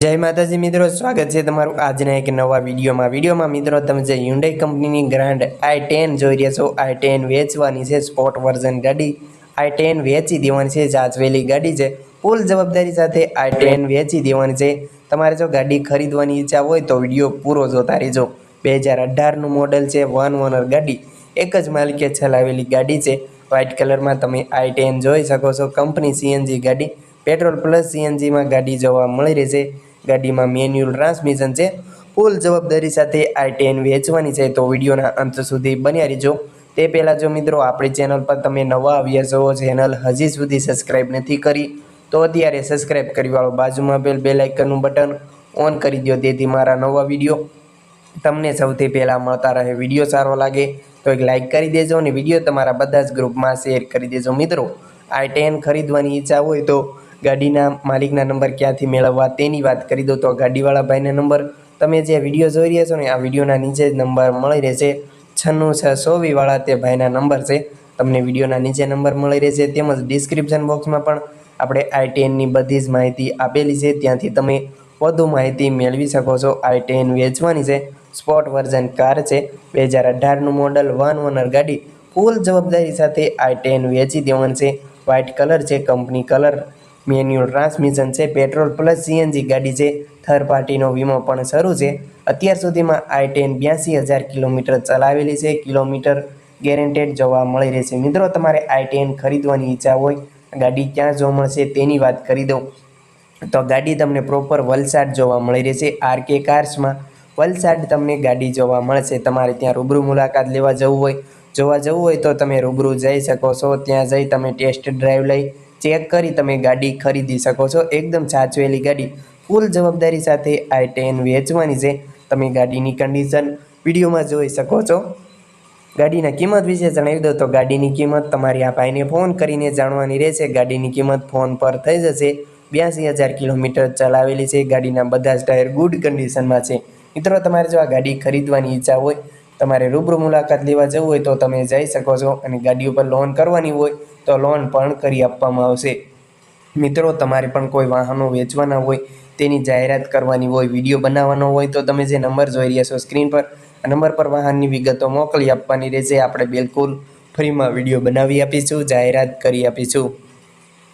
જય માતાજી મિત્રો, સ્વાગત છે તમારું આજના એક નવા વિડીયોમાં. વિડીયોમાં મિત્રો, તમે જે યુન્ડાઈ કંપનીની ગ્રાન્ડ આઈ ટેન જોઈ રહ્યા છો આઈ ટેન વેચવાની છે સ્પોર્ટ વર્ઝન ગાડી. આઈ ટેન વેચી દેવાની છે જાચવેલી ગાડી છે. ફૂલ જવાબદારી સાથે આઈ ટેન વેચી દેવાની છે. તમારે જો ગાડી ખરીદવાની ઈચ્છા હોય તો વીડિયો પૂરો જોતા રહેજો. બે હજાર અઢારનું મોડલ છે વન ઓનર ગાડી. એક જ માલિકે ચલાવેલી ગાડી છે. વ્હાઇટ કલરમાં તમે આઈ ટેન જોઈ શકો છો. કંપની સીએનજી ગાડી. પેટ્રોલ પ્લસ સીએનજીમાં ગાડી જોવા મળી રહેશે ગાડીમાં મેન્યુઅલ ટ્રાન્સમિશન છે. ફૂલ જવાબદારી સાથે આઈ ટેન વેચવાની છે. તો વિડીયોના અંત સુધી બન્યા રહેજો. તે પહેલાં જો મિત્રો આપણી ચેનલ પર તમે નવા આવ્યા છો, ચેનલ હજી સુધી સબસ્ક્રાઈબ નથી કરી, તો અત્યારે સબસ્ક્રાઈબ કરી વાળો બાજુમાં બેલ બેલ આઇકનનું બટન ઓન કરી દો તેથી મારા નવા વીડિયો તમને સૌથી પહેલાં મળતા રહે. વીડિયો સારો લાગે તો એક લાઇક કરી દેજો અને વીડિયો તમારા બધા જ ગ્રુપમાં શેર કરી દેજો. મિત્રો આઈ ટેન ખરીદવાની ઈચ્છા હોય તો ગાડીના માલિકના નંબર ક્યાંથી મેળવવા તેની વાત કરી દો તો ગાડીવાળા ભાઈના નંબર તમે જે વીડિયો જોઈ રહ્યા છો ને, આ વિડીયોના નીચે જ નંબર મળી રહેશે. છન્નું છ સોવીવાળા તે ભાઈના નંબર છે. તમને વિડીયોના નીચે નંબર મળી રહેશે. તેમજ ડિસ્ક્રિપ્શન બોક્સમાં પણ આપણે આઈ ટેનની બધી જ માહિતી આપેલી છે. ત્યાંથી તમે વધુ માહિતી મેળવી શકો છો. આઈ ટેન વેચવાની છે. સ્પોર્ટ વર્ઝન કાર છે. બે હજાર અઢારનું મોડલ વન ઓનર ગાડી. ફૂલ જવાબદારી સાથે આઈટીએન વેચી દેવાની છે. વ્હાઇટ કલર છે. કંપની કલર મેન્યુઅલ ટ્રાન્સમિશન છે, પેટ્રોલ પ્લસ સીએનજી ગાડી છે, થર્ડ પાર્ટીનો વીમો પણ શરૂ છે. અત્યાર સુધીમાં આઈ ટેન બ્યાસી હજાર કિલોમીટર ચલાવેલી છે. કિલોમીટર ગેરેન્ટેડ જોવા મળી રહેશે મિત્રો, તમારે આઈ ટેન ખરીદવાની ઈચ્છા હોય, ગાડી ક્યાં જોવા મળશે તેની વાત કરી દઉં. તો ગાડી તમને પ્રોપર વલસાડ જોવા મળી રહેશે આર કે કાર્સમાં વલસાડ તમને ગાડી જોવા મળશે. તમારે ત્યાં રૂબરૂ મુલાકાત લેવા જવું હોય. જોવા જવું હોય તો તમે રૂબરૂ જઈ શકો છો. ત્યાં જઈ તમે ટેસ્ટ ડ્રાઈવ લઈ ચેક કરી તમે ગાડી ખરીદી શકો છો. એકદમ સાચવેલી ગાડી. ફૂલ જવાબદારી સાથે આઈ ટેન વેચવાની છે. તમે ગાડીની કન્ડિશન વિડીયોમાં જોઈ શકો છો. ગાડીના કિંમત વિશે જણાવી દો તો ગાડીની કિંમત તમારી આ ભાઈને ફોન કરીને જાણવાની રહેશે. ગાડીની કિંમત ફોન પર થઈ જશે. બ્યાસી હજાર કિલોમીટર ચલાવેલી છે. ગાડીના બધા જ ટાયર ગુડ કન્ડિશનમાં છે. મિત્રો, તમારે જો આ ગાડી ખરીદવાની ઈચ્છા હોય તમારે રૂબરૂ મુલાકાત લેવા જવું હોય તો તમે જઈ શકો છો અને ગાડી ઉપર લોન કરવાની હોય તો લોન પણ કરી આપવામાં આવશે. મિત્રો, તમારે પણ કોઈ વાહનો વેચવાના હોય, તેની જાહેરાત કરવાની હોય, વીડિયો બનાવવાનો હોય, તો તમે જે નંબર જોઈ રહ્યા છો સ્ક્રીન પર, આ નંબર પર વાહનની વિગતો મોકલી આપવાની રહેશે. આપણે બિલકુલ ફ્રીમાં વીડિયો બનાવી આપીશું, જાહેરાત કરી આપીશું.